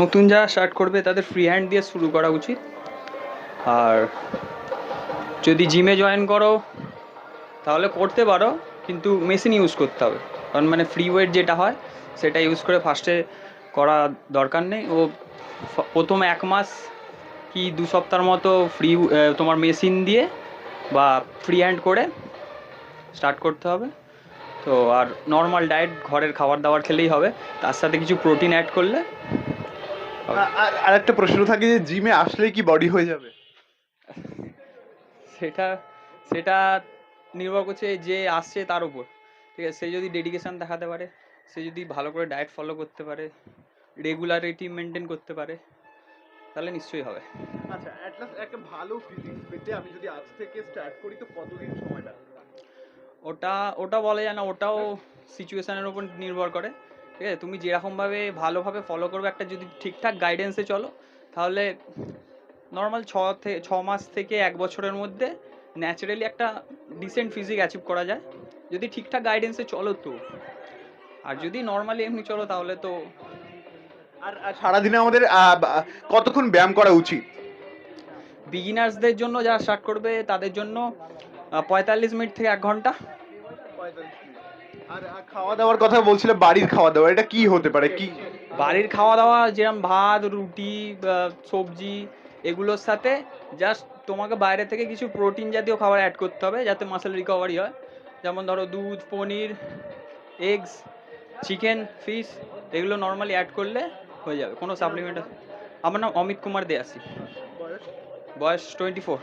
নতুন যারা স্টার্ট করবে, তাদের ফ্রি হ্যান্ড দিয়ে শুরু করা উচিত। আর যদি জিমে জয়েন করো, তাহলে করতে পারো, কিন্তু মেশিন ইউজ করতে হবে। কারণ মানে ফ্রি ওয়েট যেটা হয়, সেটা ইউজ করে ফার্স্টে করা দরকার নেই। ও প্রথম এক মাস কি দু সপ্তাহের মতো ফ্রি তোমার মেশিন দিয়ে বা ফ্রি হ্যান্ড করে স্টার্ট করতে হবে। তো আর নর্মাল ডায়েট ঘরের খাবার দাবার খেলেই হবে। তার সাথে কিছু প্রোটিন অ্যাড করলে আর- একটা প্রশ্ন থাকে যে জিমে আসলেই কি বডি হয়ে যাবে? সেটা সেটা নির্ভর করছে যে আসছে তার উপর। ঠিক আছে সে যদি ডেডিকেশন দেখাতে পারে সে যদি ভালো করে ডায়েট ফলো করতে পারে রেগুলারিটি মেনটেন করতে পারে তাহলে নিশ্চয়ই হবে। আচ্ছা অ্যাট লাস্ট একটা ভালো ফিজিক্স পেতে আমি যদি আজ থেকে স্টার্ট করি তো কতদিন সময় লাগবে? ওটা ওটা বলা যায় না ওটাও সিচুয়েশনের উপর নির্ভর করে। ঠিক আছে? তুমি যেরকমভাবে ভালোভাবে ফলো করবে একটা যদি ঠিকঠাক গাইডেন্সে চলো তাহলে নর্মাল ছ থেকে ছ মাস থেকে এক বছরের মধ্যে ন্যাচারালি একটা ডিসেন্ট ফিজিক অ্যাচিভ করা যায়। যদি ঠিকঠাক গাইডেন্সে চলো তো। আর যদি নর্মালি এমনি চলো তাহলে তো আর সারাদিনে আমাদের কতক্ষণ ব্যায়াম করা উচিত? বিগিনার্সদের জন্য যারা স্টার্ট করবে তাদের জন্য পঁয়তাল্লিশ মিনিট থেকে এক ঘণ্টা। আর খাওয়া দাওয়ার কথা বলছিলে বাড়ির খাওয়া দাওয়া এটা কি হতে পারে? কি বাড়ির খাওয়া দাওয়া যেরকম ভাত রুটি সবজি এগুলোর সাথে জাস্ট তোমাকে বাইরে থেকে কিছু প্রোটিন জাতীয় খাবার অ্যাড করতে হবে যাতে মাসেল রিকভারি হয়। যেমন ধরো দুধ পনির এগস চিকেন ফিশ এগুলো নর্মালি অ্যাড করলে হয়ে যাবে। কোনো সাপ্লিমেন্ট আমার নাম অমিত কুমার দেয়াসি বয়স? বয়স টোয়েন্টি ফোর